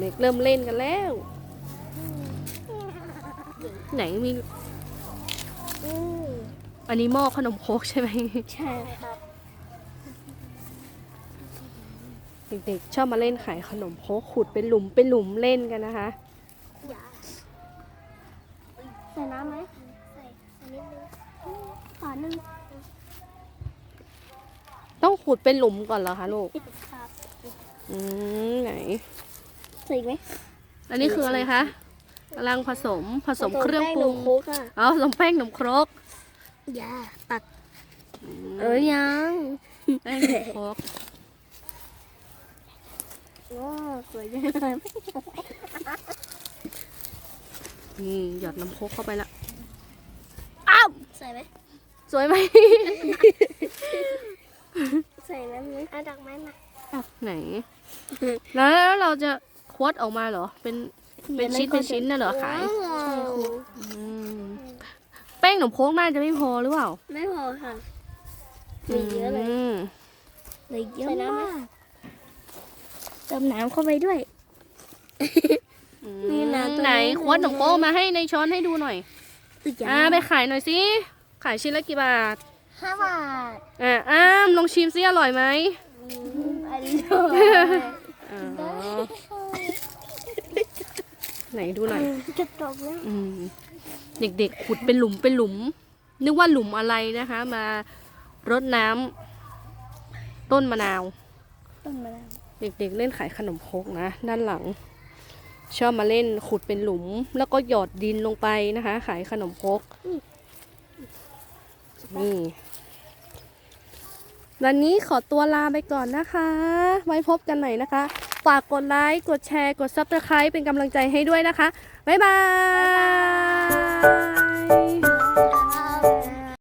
เด็กๆเริ่มเล่นกันแล้ว ไหนมีอืมอันนี้หม้อขนมโครกใช่ไหมใช่ครับ เด็กๆชอบมาเล่นขายขนมโครกขุดเป็นหลุมเป็นหลุมเล่นกันนะคะอย่าใส่น้ำไหมใส่ใส่นิดนึงขอนึงต้องขุดเป็นหลุมก่อนเหรอคะลูก ครับ อืมไหน ใส่อีกไหมอันนี้คืออะไรคะกำลังผสมผสมเครื่องปรุงแป้นมโคุกอะอ๋อผสมแป้งขนมครกอย่าตัก เออยังแป้งขนมครกโอ้สวยจังเลยนี่หยอดน้ำโคกเข้าไปละอ้าวใส่ไหมสวยไหมใส่น้ำไหมเอาดอกไม้มาไหน แล้วเราจะ ควัดออกมาเหรอ เป็นเป็นชิ้นเป็นชิ้นน่ะเหรอขายว้าวอืมแป้งขนมโคกน่าจะไม่พอหรือเปล่าไม่พอค่ะเหลือเยอะเลยมเหลือเยอะมากเติมน้ำเข้าไปด้วย นี่นะตัวไหนนี้ควัดขนมโคกมาให้ในช้อนให้ดูหน่อย อ่าไปขายหน่อยสิ ขายชิ้นละกี่บาท ห้าบาทอ่าอ้ามลองชิมซิอร่อยไหม อร่อย อ๋อ ไหนดูหน่อยจะจบแล้วอืมเด็กๆ ขุดเป็นหลุมเป็นหลุม นึกว่าหลุมอะไรนะคะ มารดน้ำต้นมะนาว ต้นมะนาวเด็กๆ เล่นขายขนมครกนะ ด้านหลัง ชอบมาเล่นขุดเป็นหลุม แล้วก็หยอดดินลงไปนะคะ ขายขนมครกนี่วันนี้ขอตัวลาไปก่อนนะคะ ไว้พบกันใหม่นะคะ ฝากกดไลค์ กดแชร์ กด subscribe เป็นกำลังใจให้ด้วยนะคะ บ๊ายบาย